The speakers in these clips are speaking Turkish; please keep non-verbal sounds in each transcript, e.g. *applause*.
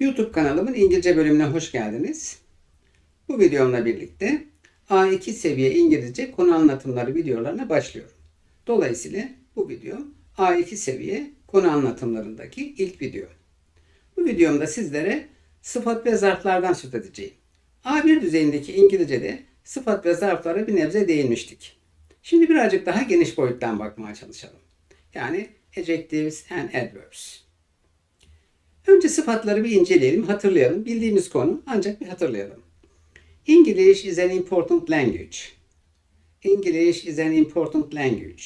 YouTube kanalımın İngilizce bölümüne hoş geldiniz. Bu videomla birlikte A2 seviye İngilizce konu anlatımları videolarına başlıyorum. Dolayısıyla bu video A2 seviye konu anlatımlarındaki ilk video. Bu videomda sizlere sıfat ve zarflardan söz edeceğim. A1 düzeyindeki İngilizce'de sıfat ve zarflara bir nebze değinmiştik. Şimdi birazcık daha geniş boyuttan bakmaya çalışalım. Yani adjectives and adverbs. Önce sıfatları bir inceleyelim, hatırlayalım. Bildiğimiz konu ancak bir hatırlayalım. English is an important language. English is an important language.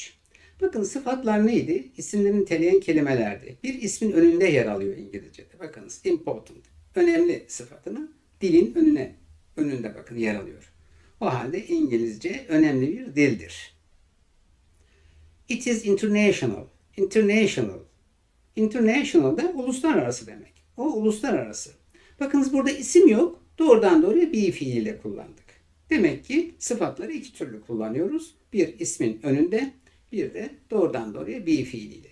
Bakın sıfatlar neydi? İsimlerini niteleyen kelimelerdi. Bir ismin önünde yer alıyor İngilizce'de. Bakınız important. Önemli sıfatını dilin önüne önünde bakın yer alıyor. O halde İngilizce önemli bir dildir. It is international. International. International da uluslararası demek. O uluslararası. Bakınız burada isim yok. Doğrudan doğruya be fiiliyle kullandık. Demek ki sıfatları iki türlü kullanıyoruz. Bir ismin önünde, bir de doğrudan doğruya be fiiliyle.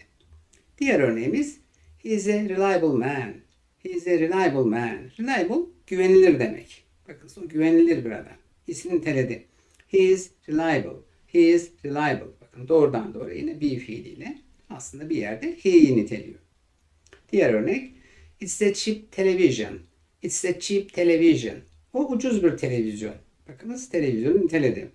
Diğer örneğimiz He is a reliable man. He is a reliable man. Reliable güvenilir demek. Bakın o güvenilir bir adam. İsmini teledi. He is reliable. He is reliable. Bakın doğrudan doğruya yine be fiiliyle aslında bir yerde he'yi niteliyor. Diğer örnek It's a cheap television. It's a cheap television. O ucuz bir televizyon. Bakınız televizyonu niteledi.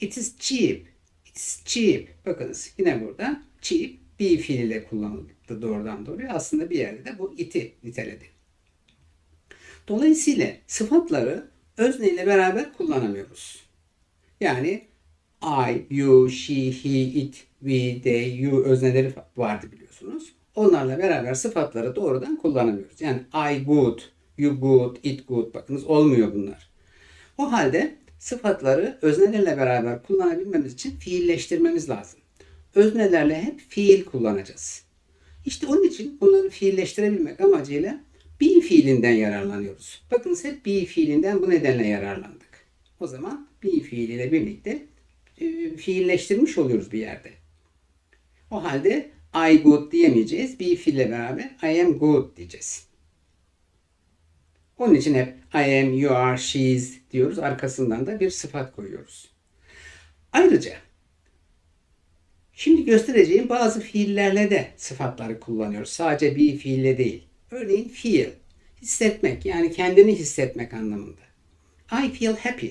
It is cheap. It's cheap. Bakınız yine burada cheap be fiiliyle kullanıldı doğrudan doğruya. Aslında bir yerde de bu it'i niteledi. Dolayısıyla sıfatları özneyle beraber kullanamıyoruz. Yani I, you, she, he, it, we, they, you özneleri vardı biliyorsunuz. Onlarla beraber sıfatları doğrudan kullanamıyoruz. Yani I good, you good, it good bakınız olmuyor bunlar. O halde sıfatları öznelerle beraber kullanabilmemiz için fiilleştirmemiz lazım. Öznelerle hep fiil kullanacağız. İşte onun için bunları fiilleştirebilmek amacıyla be fiilinden yararlanıyoruz. Bakınız hep be fiilinden bu nedenle yararlandık. O zaman be fiiliyle birlikte e, fiilleştirmiş oluyoruz bir yerde. O halde I good diyemeyeceğiz. Be fiille beraber I am good diyeceğiz. Onun için hep I am, you are, she is diyoruz. Arkasından da bir sıfat koyuyoruz. Ayrıca şimdi göstereceğim bazı fiillerle de sıfatları kullanıyoruz. Sadece be fiille değil. Örneğin feel, hissetmek yani kendini hissetmek anlamında. I feel happy.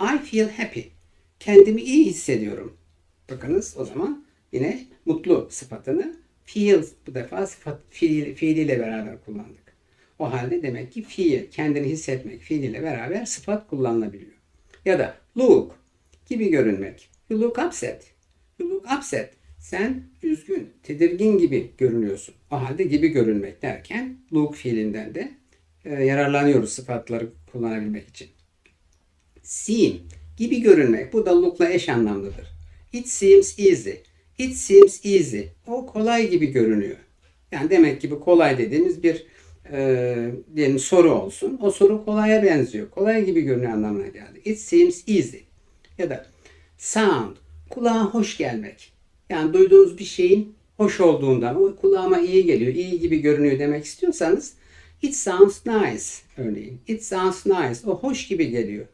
I feel happy. Kendimi iyi hissediyorum. Bakınız o zaman yine mutlu sıfatını feel bu defa sıfat fiil, fiiliyle beraber kullandık. O halde demek ki fiil, kendini hissetmek fiiliyle beraber sıfat kullanılabiliyor. Ya da look gibi görünmek. You look upset. You look upset. Sen üzgün, tedirgin gibi görünüyorsun. O halde gibi görünmek derken look fiilinden de e, yararlanıyoruz sıfatları kullanabilmek için. Seem gibi görünmek. Bu da look'la eş anlamlıdır. It seems easy. It seems easy. O kolay gibi görünüyor. Yani demek ki bu kolay dediğimiz bir e, diyelim soru olsun. O soru kolaya benziyor. Kolay gibi görünüyor anlamına geldi. It seems easy. Ya da sound. Kulağa hoş gelmek. Yani duyduğunuz bir şeyin hoş olduğundan, o kulağıma iyi geliyor, iyi gibi görünüyor demek istiyorsanız it sounds nice örneğin. It sounds nice. O hoş gibi geliyor.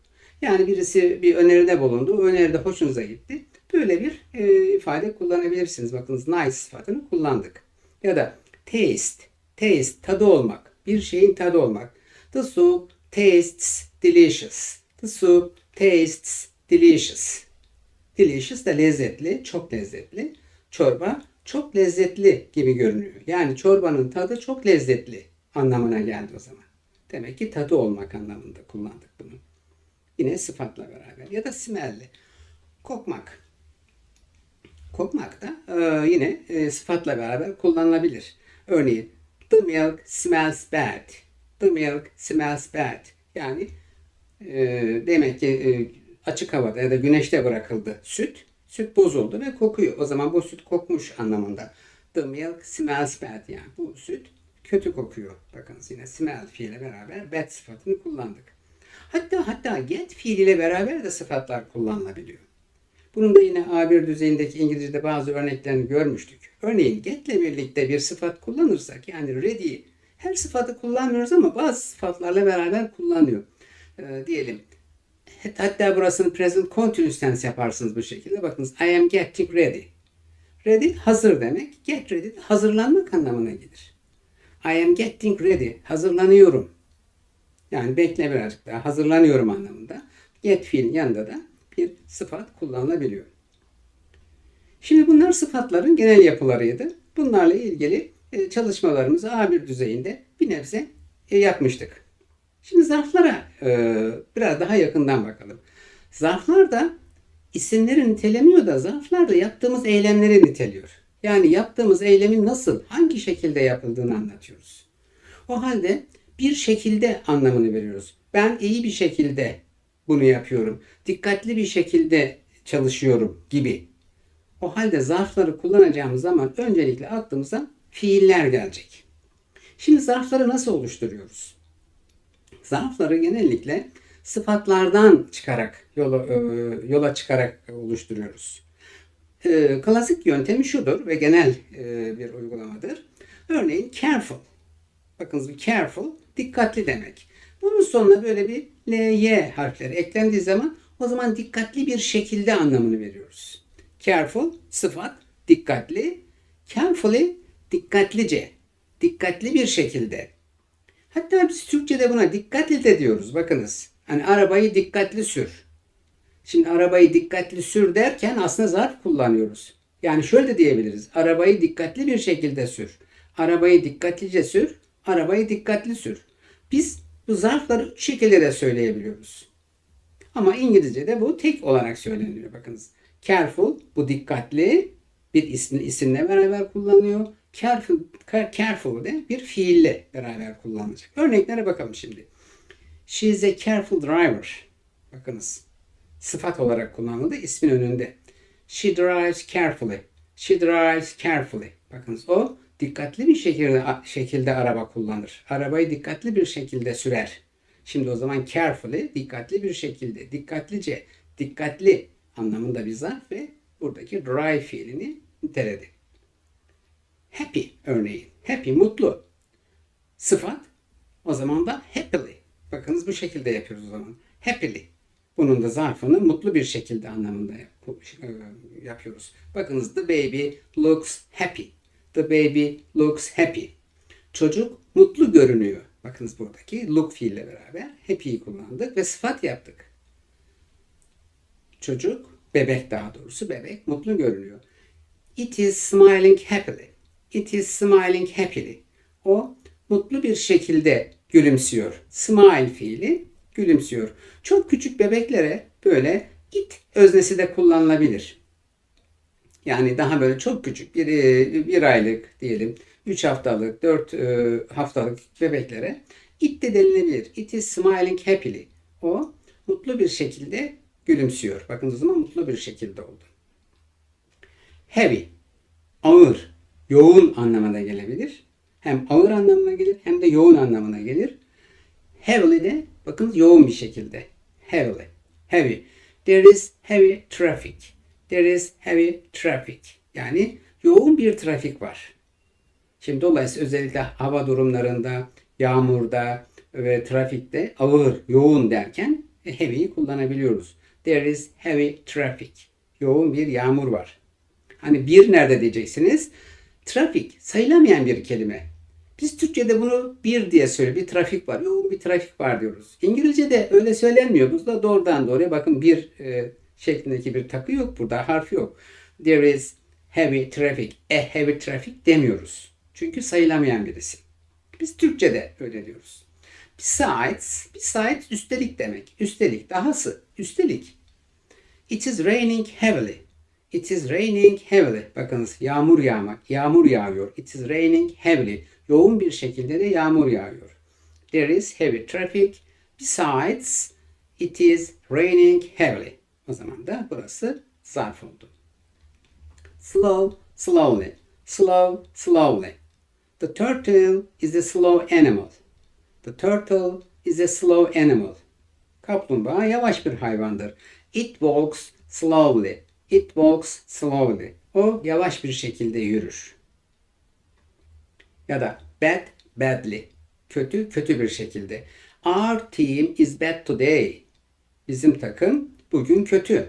Yani birisi bir öneride bulundu. O öneride hoşunuza gitti. Böyle bir e, ifade kullanabilirsiniz. Bakınız nice sıfatını kullandık. Ya da taste. Taste, tadı olmak. Bir şeyin tadı olmak. The soup tastes delicious. The soup tastes delicious. Delicious da lezzetli, çok lezzetli. Çorba çok lezzetli gibi görünüyor. Yani çorbanın tadı çok lezzetli anlamına geldi o zaman. Demek ki tadı olmak anlamında kullandık bunu. Yine sıfatla beraber ya da smelli. Kokmak. Kokmak da e, yine e, sıfatla beraber kullanılabilir. Örneğin the milk smells bad. The milk smells bad. Yani e, demek ki e, açık havada ya da güneşte bırakıldı süt. Süt bozuldu ve kokuyor. O zaman bu süt kokmuş anlamında. The milk smells bad yani bu süt kötü kokuyor. Bakınız yine smell fiile beraber bad sıfatını kullandık. Hatta hatta get fiiliyle beraber de sıfatlar kullanılabiliyor. Bunun da yine A1 düzeyindeki İngilizce'de bazı örneklerini görmüştük. Örneğin get'le birlikte bir sıfat kullanırsak yani ready Her sıfatı kullanmıyoruz ama bazı sıfatlarla beraber kullanıyor. Ee, diyelim hatta burasını present continuous tense yaparsınız bu şekilde. Bakınız I am getting ready. Ready hazır demek. Get ready de hazırlanmak anlamına gelir. I am getting ready. Hazırlanıyorum. Yani bekle birazcık daha. Hazırlanıyorum anlamında. Get fiil yanında da bir sıfat kullanılabiliyor. Şimdi bunlar sıfatların genel yapılarıydı. Bunlarla ilgili e, çalışmalarımızı A1 düzeyinde bir nebze e, yapmıştık. Şimdi zarflara e, biraz daha yakından bakalım. Zarflar da isimleri nitelemiyor da zarflar da yaptığımız eylemleri niteliyor. Yani yaptığımız eylemin nasıl, hangi şekilde yapıldığını anlatıyoruz. O halde bir şekilde anlamını veriyoruz. Ben iyi bir şekilde bunu yapıyorum. Dikkatli bir şekilde çalışıyorum gibi. O halde zarfları kullanacağımız zaman öncelikle aklımıza fiiller gelecek. Şimdi zarfları nasıl oluşturuyoruz? Zarfları genellikle sıfatlardan çıkarak yola, e, yola çıkarak oluşturuyoruz. E, klasik yöntemi şudur ve genel e, bir uygulamadır. Örneğin careful. Bakınız bir careful dikkatli demek. Bunun sonuna böyle bir ly harfleri eklendiği zaman o zaman dikkatli bir şekilde anlamını veriyoruz. Careful sıfat dikkatli. Carefully dikkatlice. Dikkatli bir şekilde. Hatta biz Türkçe'de buna dikkatli de diyoruz. Bakınız. Hani arabayı dikkatli sür. Şimdi arabayı dikkatli sür derken aslında zarf kullanıyoruz. Yani şöyle de diyebiliriz. Arabayı dikkatli bir şekilde sür. Arabayı dikkatlice sür. Arabayı dikkatli sür. Biz bu zarfları üç şekilde de söyleyebiliyoruz. Ama İngilizce'de bu tek olarak söyleniyor. Bakınız. Careful bu dikkatli bir ismin isimle beraber kullanıyor. Careful, careful de bir fiille beraber kullanılacak. Örneklere bakalım şimdi. She is a careful driver. Bakınız. Sıfat olarak kullanıldı. ismin önünde. She drives carefully. She drives carefully. Bakınız o dikkatli bir şekilde, şekilde araba kullanır. Arabayı dikkatli bir şekilde sürer. Şimdi o zaman carefully dikkatli bir şekilde, dikkatlice, dikkatli anlamında bir zarf ve buradaki drive fiilini niteledi. Happy örneğin. Happy mutlu. Sıfat o zaman da happily. Bakınız bu şekilde yapıyoruz o zaman. Happily. Bunun da zarfını mutlu bir şekilde anlamında yapıyoruz. Bakınız the baby looks happy. The baby looks happy. Çocuk mutlu görünüyor. Bakınız buradaki look fiille beraber happy'yi kullandık ve sıfat yaptık. Çocuk, bebek daha doğrusu bebek mutlu görünüyor. It is smiling happily. It is smiling happily. O mutlu bir şekilde gülümsüyor. Smile fiili gülümsüyor. Çok küçük bebeklere böyle it öznesi de kullanılabilir. Yani daha böyle çok küçük bir, bir aylık diyelim 3 haftalık 4 e, haftalık bebeklere it de denilebilir. It is smiling happily. O mutlu bir şekilde gülümsüyor. Bakın o zaman mutlu bir şekilde oldu. Heavy, ağır, yoğun anlamına gelebilir. Hem ağır anlamına gelir hem de yoğun anlamına gelir. Heavily de bakın yoğun bir şekilde. Heavily, heavy. There is heavy traffic. There is heavy traffic. Yani yoğun bir trafik var. Şimdi dolayısıyla özellikle hava durumlarında, yağmurda ve trafikte ağır, yoğun derken heavy'yi kullanabiliyoruz. There is heavy traffic. Yoğun bir yağmur var. Hani bir nerede diyeceksiniz? Trafik sayılamayan bir kelime. Biz Türkçe'de bunu bir diye söylüyor. Bir trafik var. Yoğun bir trafik var diyoruz. İngilizce'de öyle söylenmiyor. Burada doğrudan doğruya bakın bir e, şeklindeki bir takı yok burada. Harf yok. There is heavy traffic. A heavy traffic demiyoruz. Çünkü sayılamayan birisi. Biz Türkçe'de öyle diyoruz. Besides, besides üstelik demek. Üstelik, dahası, üstelik. It is raining heavily. It is raining heavily. Bakınız yağmur yağmak, yağmur yağıyor. It is raining heavily. Yoğun bir şekilde de yağmur yağıyor. There is heavy traffic. Besides, it is raining heavily. O zaman da burası zarf oldu. Slow, slowly. Slow, slowly. The turtle is a slow animal. The turtle is a slow animal. Kaplumbağa yavaş bir hayvandır. It walks slowly. It walks slowly. O yavaş bir şekilde yürür. Ya da bad, badly. kötü, kötü bir şekilde. Our team is bad today. Bizim takım bugün kötü.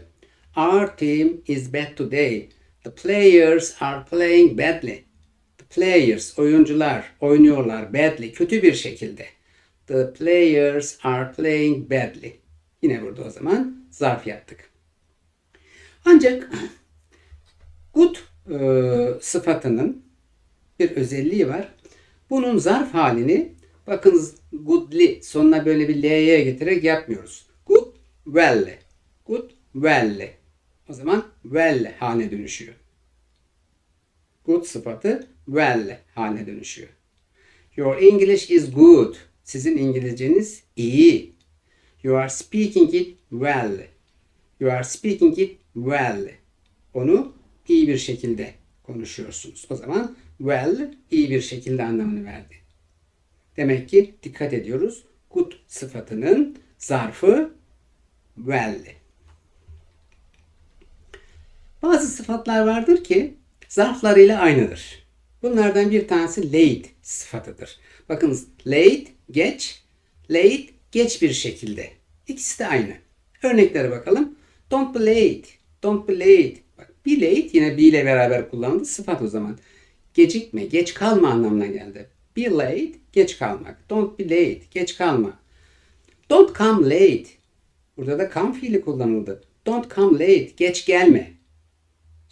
Our team is bad today. The players are playing badly. The players, oyuncular oynuyorlar badly, kötü bir şekilde. The players are playing badly. Yine burada o zaman zarf yaptık. Ancak good e, sıfatının bir özelliği var. Bunun zarf halini bakınız goodly sonuna böyle bir l'ye getirerek yapmıyoruz. Good well. Good well. O zaman well haline dönüşüyor. Good sıfatı well haline dönüşüyor. Your English is good. Sizin İngilizceniz iyi. You are speaking it well. You are speaking it well. Onu iyi bir şekilde konuşuyorsunuz. O zaman well iyi bir şekilde anlamını verdi. Demek ki dikkat ediyoruz. Good sıfatının zarfı well. Bazı sıfatlar vardır ki zarflarıyla aynıdır. Bunlardan bir tanesi late sıfatıdır. Bakınız late geç, late geç bir şekilde. İkisi de aynı. Örneklere bakalım. Don't be late. Don't be late. Bak be late yine be ile beraber kullanıldı. Sıfat o zaman. Gecikme, geç kalma anlamına geldi. Be late, geç kalmak. Don't be late, geç kalma. Don't come late. Burada da come fiili kullanıldı. Don't come late, geç gelme.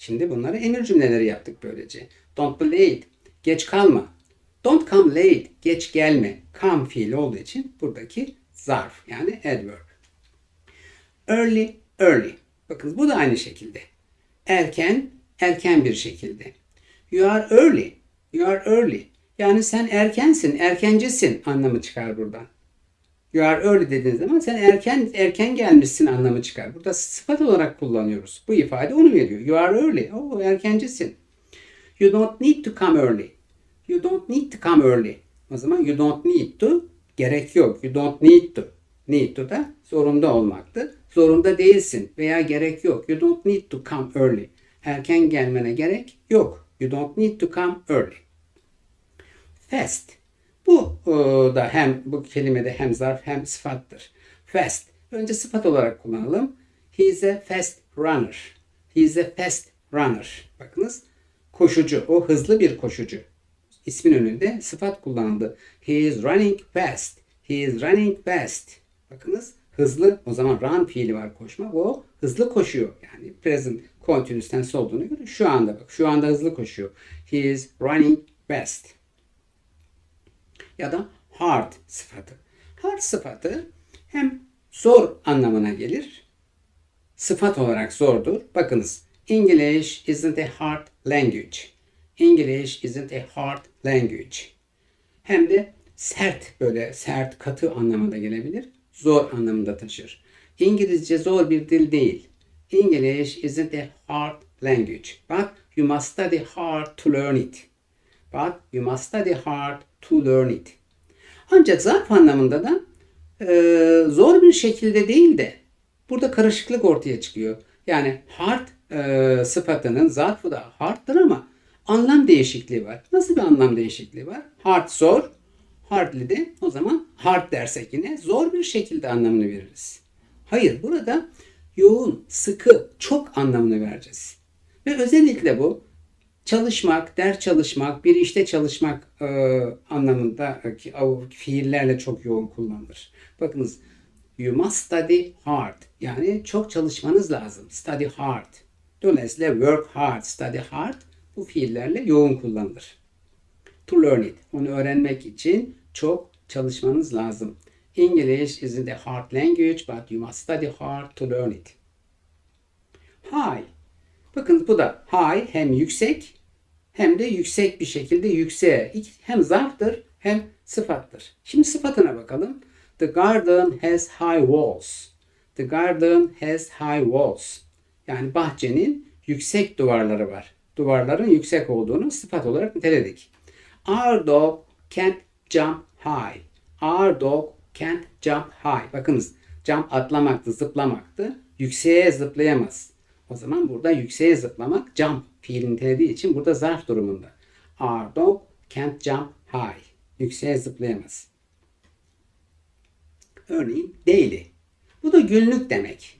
Şimdi bunları emir cümleleri yaptık böylece. Don't be late, geç kalma. Don't come late, geç gelme. Come fiili olduğu için buradaki zarf yani adverb. Early, early. Bakın bu da aynı şekilde. Erken, erken bir şekilde. You are early. You are early. Yani sen erkensin, erkencisin anlamı çıkar buradan. You are early dediğiniz zaman sen erken erken gelmişsin anlamı çıkar. Burada sıfat olarak kullanıyoruz. Bu ifade onu veriyor. You are early. O erkencisin. You don't need to come early. You don't need to come early. O zaman you don't need to gerek yok. You don't need to. Need to da zorunda olmaktı. Zorunda değilsin veya gerek yok. You don't need to come early. Erken gelmene gerek yok. You don't need to come early. Fast. Bu e, da hem bu kelimede hem zarf hem sıfattır. Fast. Önce sıfat olarak kullanalım. He is a fast runner. He is a fast runner. Bakınız koşucu. O hızlı bir koşucu. İsmin önünde sıfat kullanıldı. He is running fast. He is running fast. Bakınız hızlı. O zaman run fiili var koşma. O hızlı koşuyor. Yani present continuous tense olduğunu göre şu anda bak. Şu anda hızlı koşuyor. He is running fast ya da hard sıfatı. Hard sıfatı hem zor anlamına gelir. Sıfat olarak zordur. Bakınız. English isn't a hard language. English isn't a hard language. Hem de sert böyle sert katı anlamında gelebilir. Zor anlamında taşır. İngilizce zor bir dil değil. English isn't a hard language. But you must study hard to learn it. But you must study hard to learn it. Ancak zarf anlamında da e, zor bir şekilde değil de burada karışıklık ortaya çıkıyor. Yani hard e, sıfatının zarfı da hard'dır ama anlam değişikliği var. Nasıl bir anlam değişikliği var? Hard zor, hardly de o zaman hard dersek yine zor bir şekilde anlamını veririz. Hayır burada yoğun, sıkı, çok anlamını vereceğiz. Ve özellikle bu çalışmak, ders çalışmak, bir işte çalışmak e, anlamında e, fiillerle çok yoğun kullanılır. Bakınız you must study hard. Yani çok çalışmanız lazım. Study hard. Dolayısıyla work hard, study hard bu fiillerle yoğun kullanılır. To learn it. Onu öğrenmek için çok çalışmanız lazım. English isn't a hard language but you must study hard to learn it. High. Bakın bu da high hem yüksek hem de yüksek bir şekilde yükseğe. Hem zarftır hem sıfattır. Şimdi sıfatına bakalım. The garden has high walls. The garden has high walls. Yani bahçenin yüksek duvarları var. Duvarların yüksek olduğunu sıfat olarak niteledik. Our dog can't jump high. Our dog can't jump high. Bakınız jump atlamaktı, zıplamaktı. Yükseğe zıplayamaz. O zaman burada yükseğe zıplamak jump fiilini nitelediği için burada zarf durumunda. Our dog can't jump high. Yükseğe zıplayamaz. Örneğin daily. Bu da günlük demek.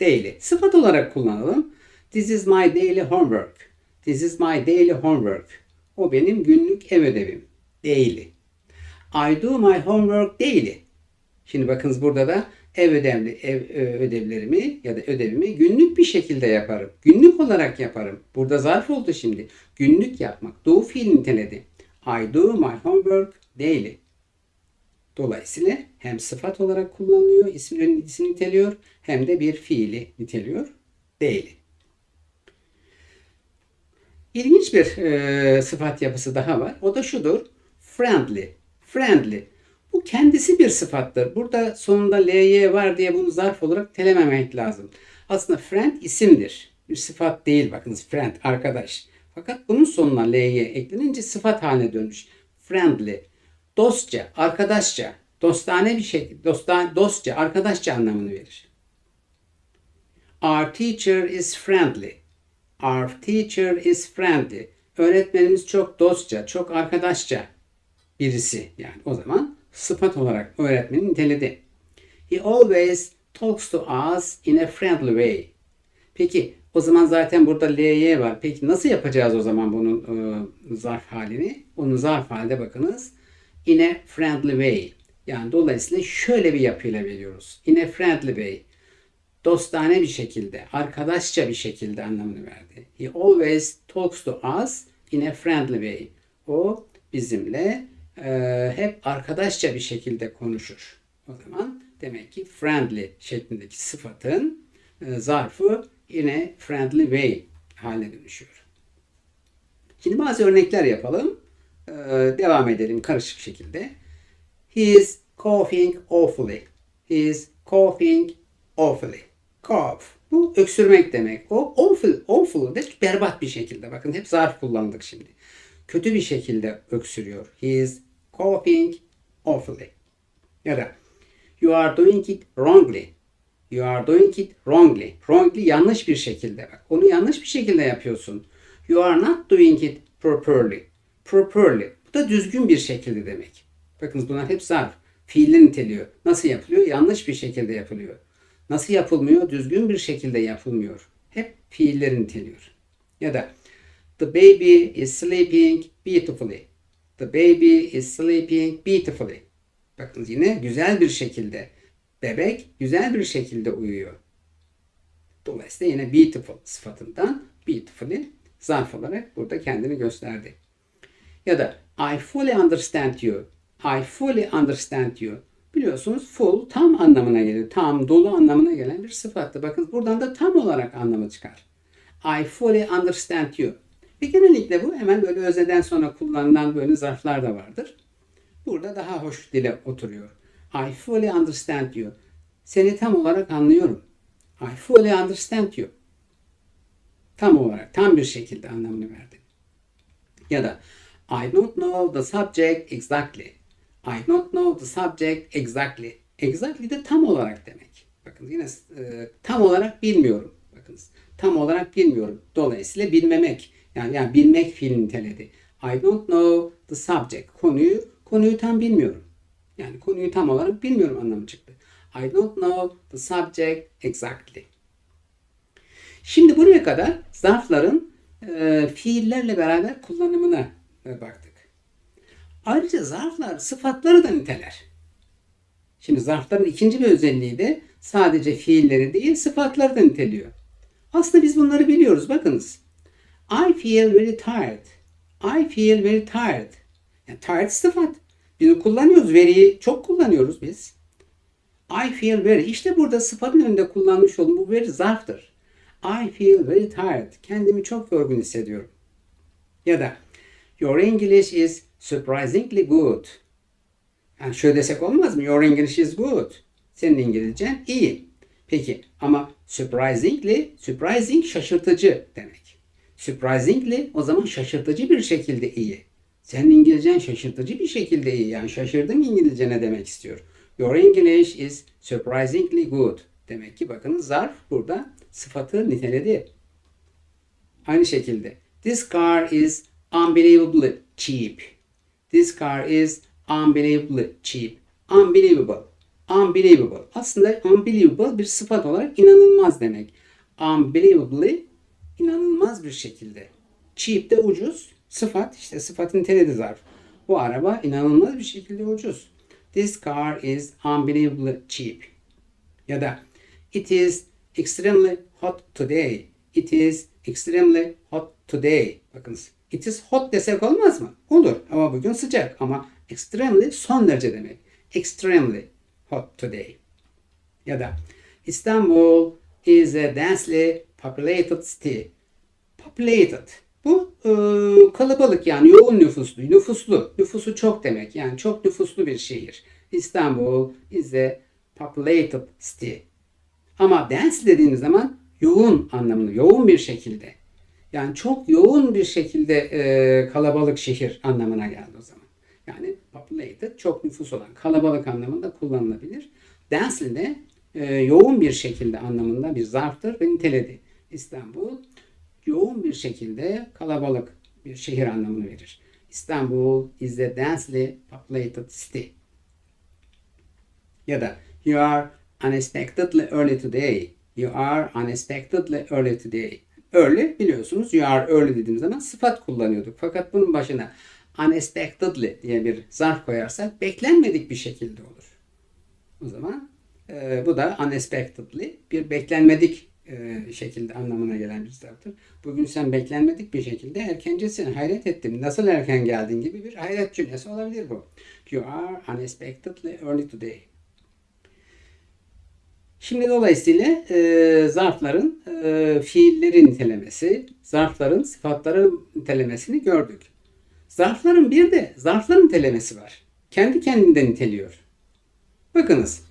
Daily. Sıfat olarak kullanalım. This is my daily homework. This is my daily homework. O benim günlük ev ödevim. Daily. I do my homework daily. Şimdi bakınız burada da ev ödevli ev ö, ödevlerimi ya da ödevimi günlük bir şekilde yaparım. Günlük olarak yaparım. Burada zarf oldu şimdi. Günlük yapmak. Do fiil niteledi. I do my homework daily. Dolayısıyla hem sıfat olarak kullanılıyor, isimlerin ismini niteliyor, hem de bir fiili niteliyor. Daily. İlginç bir e, sıfat yapısı daha var. O da şudur. Friendly. Friendly. Bu kendisi bir sıfattır. Burada sonunda ly var diye bunu zarf olarak telememek lazım. Aslında friend isimdir. Bir sıfat değil bakınız friend arkadaş. Fakat bunun sonuna ly eklenince sıfat haline dönmüş. Friendly. Dostça, arkadaşça, dostane bir şey, dostane, dostça, arkadaşça anlamını verir. Our teacher is friendly. Our teacher is friendly. Öğretmenimiz çok dostça, çok arkadaşça birisi. Yani o zaman sıfat olarak öğretmeni niteledi. He always talks to us in a friendly way. Peki o zaman zaten burada ly var. Peki nasıl yapacağız o zaman bunun e, zarf halini? Onun zarf halde bakınız. In a friendly way. Yani dolayısıyla şöyle bir yapıyla veriyoruz. In a friendly way dostane bir şekilde, arkadaşça bir şekilde anlamını verdi. He always talks to us in a friendly way. O bizimle e, hep arkadaşça bir şekilde konuşur. O zaman demek ki friendly şeklindeki sıfatın e, zarfı in a friendly way haline dönüşüyor. Şimdi bazı örnekler yapalım. E, devam edelim karışık şekilde. He coughing awfully. He coughing awfully. Cough. Bu öksürmek demek. O awful, awful de berbat bir şekilde. Bakın hep zarf kullandık şimdi. Kötü bir şekilde öksürüyor. He is coughing awfully. Ya da you are doing it wrongly. You are doing it wrongly. Wrongly yanlış bir şekilde. Bak onu yanlış bir şekilde yapıyorsun. You are not doing it properly. Properly. Bu da düzgün bir şekilde demek. Bakınız bunlar hep zarf. Fiilleri niteliyor. Nasıl yapılıyor? Yanlış bir şekilde yapılıyor. Nasıl yapılmıyor? Düzgün bir şekilde yapılmıyor. Hep fiilleri niteliyor. Ya da The baby is sleeping beautifully. The baby is sleeping beautifully. Bakın yine güzel bir şekilde. Bebek güzel bir şekilde uyuyor. Dolayısıyla yine beautiful sıfatından beautifully zarf olarak burada kendini gösterdi. Ya da I fully understand you. I fully understand you. Biliyorsunuz full tam anlamına geliyor. Tam, dolu anlamına gelen bir sıfattı. Bakın buradan da tam olarak anlamı çıkar. I fully understand you. Ve genellikle bu hemen böyle özneden sonra kullanılan böyle zarflar da vardır. Burada daha hoş dile oturuyor. I fully understand you. Seni tam olarak anlıyorum. I fully understand you. Tam olarak, tam bir şekilde anlamını verdi. Ya da I don't know the subject exactly. I don't know the subject exactly. Exactly de tam olarak demek. Bakın yine e, tam olarak bilmiyorum. Bakınız tam olarak bilmiyorum. Dolayısıyla bilmemek. Yani, yani bilmek fiil niteledi. I don't know the subject. Konuyu konuyu tam bilmiyorum. Yani konuyu tam olarak bilmiyorum anlamı çıktı. I don't know the subject exactly. Şimdi buraya kadar zarfların e, fiillerle beraber kullanımına e, baktık. Ayrıca zarflar sıfatları da niteler. Şimdi zarfların ikinci bir özelliği de sadece fiilleri değil sıfatları da niteliyor. Aslında biz bunları biliyoruz. Bakınız. I feel very tired. I feel very tired. Yani tired sıfat. Biz kullanıyoruz. Veriyi çok kullanıyoruz biz. I feel very. İşte burada sıfatın önünde kullanmış olduğum bu very zarftır. I feel very tired. Kendimi çok yorgun hissediyorum. Ya da Your English is surprisingly good. Yani şöyle desek olmaz mı? Your English is good. Senin İngilizcen iyi. Peki ama surprisingly, surprising şaşırtıcı demek. Surprisingly o zaman şaşırtıcı bir şekilde iyi. Senin İngilizcen şaşırtıcı bir şekilde iyi. Yani şaşırdım İngilizce ne demek istiyor. Your English is surprisingly good. Demek ki bakın zarf burada sıfatı niteledi. Aynı şekilde. This car is unbelievably cheap. This car is unbelievably cheap. Unbelievable. Unbelievable. Aslında unbelievable bir sıfat olarak inanılmaz demek. Unbelievably inanılmaz bir şekilde. Cheap de ucuz. Sıfat işte sıfatın niteliği zarf. Bu araba inanılmaz bir şekilde ucuz. This car is unbelievably cheap. Ya da it is extremely hot today. It is extremely hot today. Bakınız. It is hot desek olmaz mı? Olur. Ama bugün sıcak. Ama extremely son derece demek. Extremely hot today. Ya da Istanbul is a densely populated city. Populated. Bu e, kalabalık yani yoğun nüfuslu. Nüfuslu. Nüfusu çok demek. Yani çok nüfuslu bir şehir. İstanbul is a populated city. Ama dense dediğimiz zaman yoğun anlamını, yoğun bir şekilde. Yani çok yoğun bir şekilde e, kalabalık şehir anlamına geldi o zaman. Yani populated çok nüfus olan kalabalık anlamında kullanılabilir. Densely de e, yoğun bir şekilde anlamında bir zarftır ve niteledi. İstanbul yoğun bir şekilde kalabalık bir şehir anlamını verir. İstanbul is a densely populated city. Ya da you are unexpectedly early today. You are unexpectedly early today. Early biliyorsunuz you are early dediğimiz zaman sıfat kullanıyorduk. Fakat bunun başına unexpectedly diye bir zarf koyarsak beklenmedik bir şekilde olur. O zaman e, bu da unexpectedly bir beklenmedik e, şekilde anlamına gelen bir zarftır. Bugün sen beklenmedik bir şekilde erkencesin. Hayret ettim. Nasıl erken geldin gibi bir hayret cümlesi olabilir bu. You are unexpectedly early today. Şimdi dolayısıyla e, zarfların e, fiilleri nitelemesi, zarfların sıfatları nitelemesini gördük. Zarfların bir de zarfların nitelemesi var. Kendi kendinden niteliyor. Bakınız.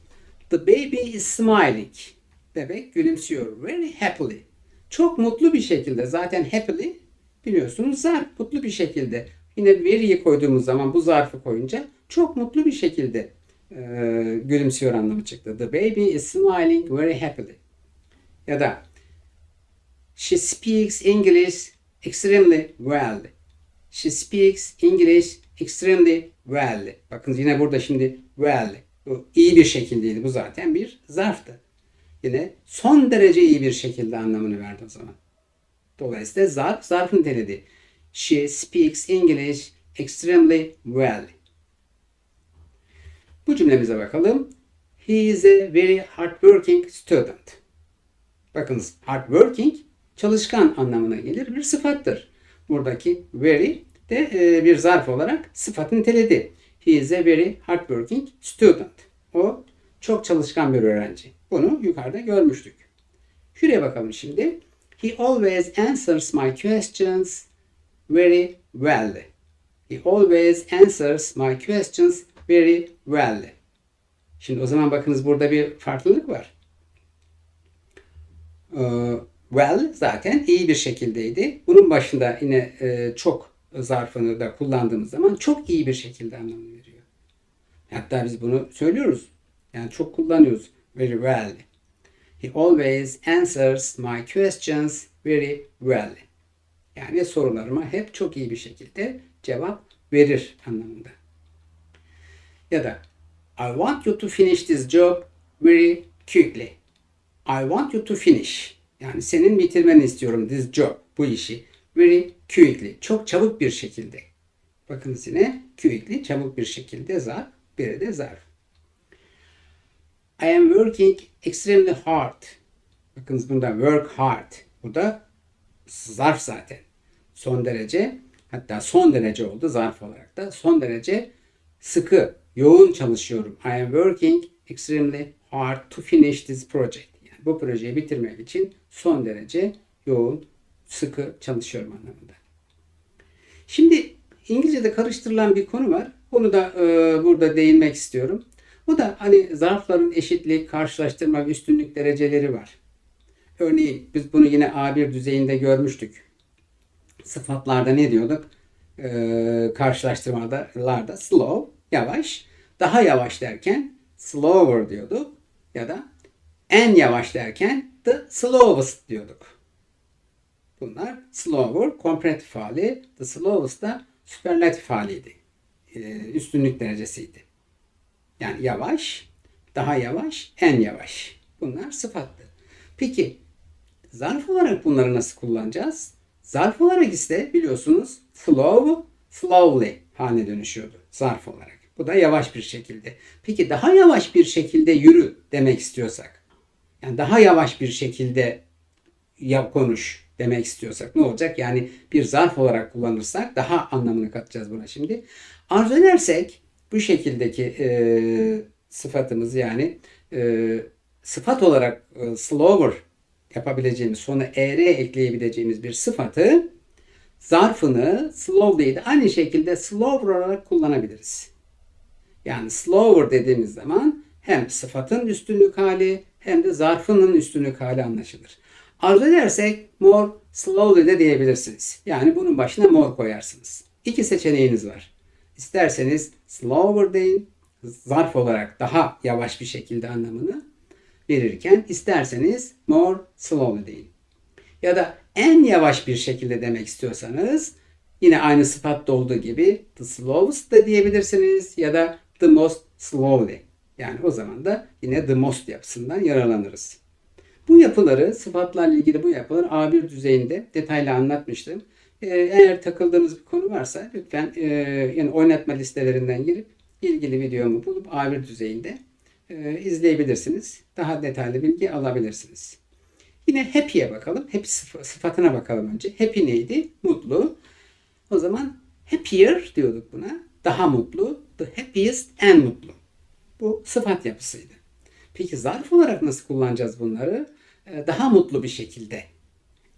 The baby is smiling. Bebek gülümsüyor. Very happily. Çok mutlu bir şekilde. Zaten happily biliyorsunuz zarf. Mutlu bir şekilde. Yine veriyi koyduğumuz zaman bu zarfı koyunca çok mutlu bir şekilde e, gülümsüyor anlamı çıktı. The baby is smiling very happily. Ya da She speaks English extremely well. She speaks English extremely well. Bakın yine burada şimdi well. Bu iyi bir şekildeydi. Bu zaten bir zarftı. Yine son derece iyi bir şekilde anlamını verdi o zaman. Dolayısıyla zarf zarfın niteledi. She speaks English extremely well. Bu cümlemize bakalım. He is a very hardworking student. Bakınız hardworking çalışkan anlamına gelir bir sıfattır. Buradaki very de e, bir zarf olarak sıfatı niteledi. He is a very hardworking student. O çok çalışkan bir öğrenci. Bunu yukarıda görmüştük. Şuraya bakalım şimdi. He always answers my questions very well. He always answers my questions very well. Şimdi o zaman bakınız burada bir farklılık var. Ee, well zaten iyi bir şekildeydi. Bunun başında yine e, çok zarfını da kullandığımız zaman çok iyi bir şekilde anlamını veriyor. Hatta biz bunu söylüyoruz. Yani çok kullanıyoruz. Very well. He always answers my questions very well. Yani sorularıma hep çok iyi bir şekilde cevap verir anlamında. Ya da I want you to finish this job very quickly. I want you to finish. Yani senin bitirmeni istiyorum this job, bu işi. Very quickly. Çok çabuk bir şekilde. Bakınız yine quickly, çabuk bir şekilde zarf. Biri de zarf. I am working extremely hard. Bakınız bunda work hard. Bu da zarf zaten. Son derece hatta son derece oldu zarf olarak da son derece sıkı, yoğun çalışıyorum. I am working extremely hard to finish this project. Yani bu projeyi bitirmek için son derece yoğun, sıkı çalışıyorum anlamında. Şimdi İngilizce'de karıştırılan bir konu var. Bunu da e, burada değinmek istiyorum. Bu da hani zarfların eşitlik, karşılaştırma, üstünlük dereceleri var. Örneğin biz bunu yine A1 düzeyinde görmüştük. Sıfatlarda ne diyorduk? Ee, karşılaştırmalarda slow, yavaş. Daha yavaş derken slower diyorduk. Ya da en yavaş derken the slowest diyorduk. Bunlar slower, komparatif hali. The slowest da süperlatif haliydi. Ee, üstünlük derecesiydi. Yani yavaş, daha yavaş, en yavaş. Bunlar sıfattı. Peki zarf olarak bunları nasıl kullanacağız? Zarf olarak ise biliyorsunuz slow, slowly haline dönüşüyordu zarf olarak. Bu da yavaş bir şekilde. Peki daha yavaş bir şekilde yürü demek istiyorsak, yani daha yavaş bir şekilde yap konuş demek istiyorsak ne olacak? Yani bir zarf olarak kullanırsak daha anlamını katacağız buna şimdi. Arzu edersek bu şekildeki e, sıfatımız yani e, sıfat olarak e, slower yapabileceğimiz, sonra er ekleyebileceğimiz bir sıfatı zarfını slowly'de aynı şekilde slower olarak kullanabiliriz. Yani slower dediğimiz zaman hem sıfatın üstünlük hali hem de zarfının üstünlük hali anlaşılır. Arzu edersek more slowly de diyebilirsiniz. Yani bunun başına more koyarsınız. İki seçeneğiniz var. İsterseniz slower deyin, zarf olarak daha yavaş bir şekilde anlamını verirken isterseniz more slowly deyin. Ya da en yavaş bir şekilde demek istiyorsanız yine aynı sıfatta olduğu gibi the slowest da diyebilirsiniz ya da the most slowly. Yani o zaman da yine the most yapısından yararlanırız. Bu yapıları, sıfatlarla ilgili bu yapıları A1 düzeyinde detaylı anlatmıştım. Ee, eğer takıldığınız bir konu varsa lütfen e, yani oynatma listelerinden girip ilgili videomu bulup A1 düzeyinde e, izleyebilirsiniz. Daha detaylı bilgi alabilirsiniz. Yine happy'ye bakalım. Happy sıf- sıfatına bakalım önce. Happy neydi? Mutlu. O zaman happier diyorduk buna. Daha mutlu. The happiest en mutlu. Bu sıfat yapısıydı. Peki zarf olarak nasıl kullanacağız bunları? Ee, Daha mutlu bir şekilde.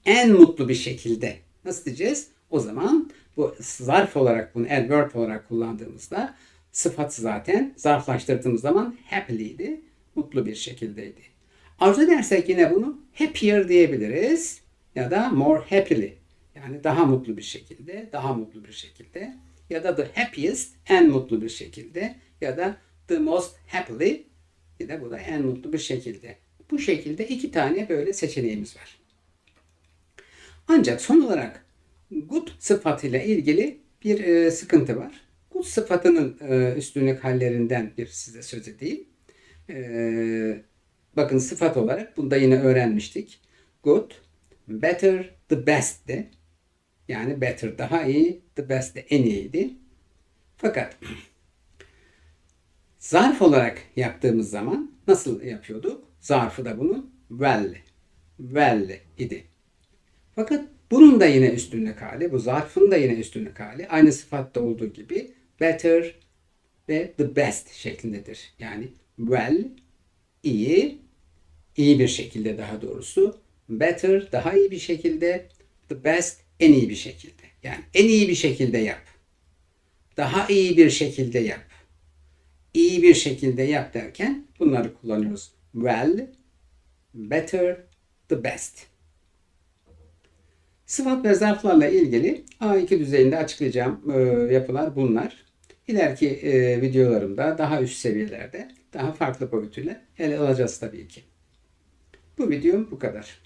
En mutlu bir şekilde. Nasıl diyeceğiz? O zaman bu zarf olarak bunu adverb olarak kullandığımızda sıfat zaten zarflaştırdığımız zaman happy'liydi. Mutlu bir şekildeydi. Arzu edersek yine bunu happier diyebiliriz ya da more happily. Yani daha mutlu bir şekilde, daha mutlu bir şekilde ya da the happiest en mutlu bir şekilde ya da the most happily yine bu da en mutlu bir şekilde. Bu şekilde iki tane böyle seçeneğimiz var. Ancak son olarak good sıfatıyla ilgili bir e, sıkıntı var. Good sıfatının e, üstünlük hallerinden bir size söz edeyim. E, bakın sıfat olarak bunda yine öğrenmiştik. Good, better, the best de. Yani better daha iyi, the best de en iyiydi. Fakat *clears throat* zarf olarak yaptığımız zaman nasıl yapıyorduk? Zarfı da bunun well, well idi. Fakat bunun da yine üstünlük hali, bu zarfın da yine üstünlük hali aynı sıfatta olduğu gibi better ve the best şeklindedir. Yani well, iyi, iyi bir şekilde daha doğrusu, better, daha iyi bir şekilde, the best, en iyi bir şekilde. Yani en iyi bir şekilde yap. Daha iyi bir şekilde yap. İyi bir şekilde yap derken bunları kullanıyoruz. Well, better, the best. Sıfat ve zarflarla ilgili A2 düzeyinde açıklayacağım e, yapılar bunlar. İleriki e, videolarımda daha üst seviyelerde daha farklı boyutuyla ele alacağız tabii ki. Bu videom bu kadar.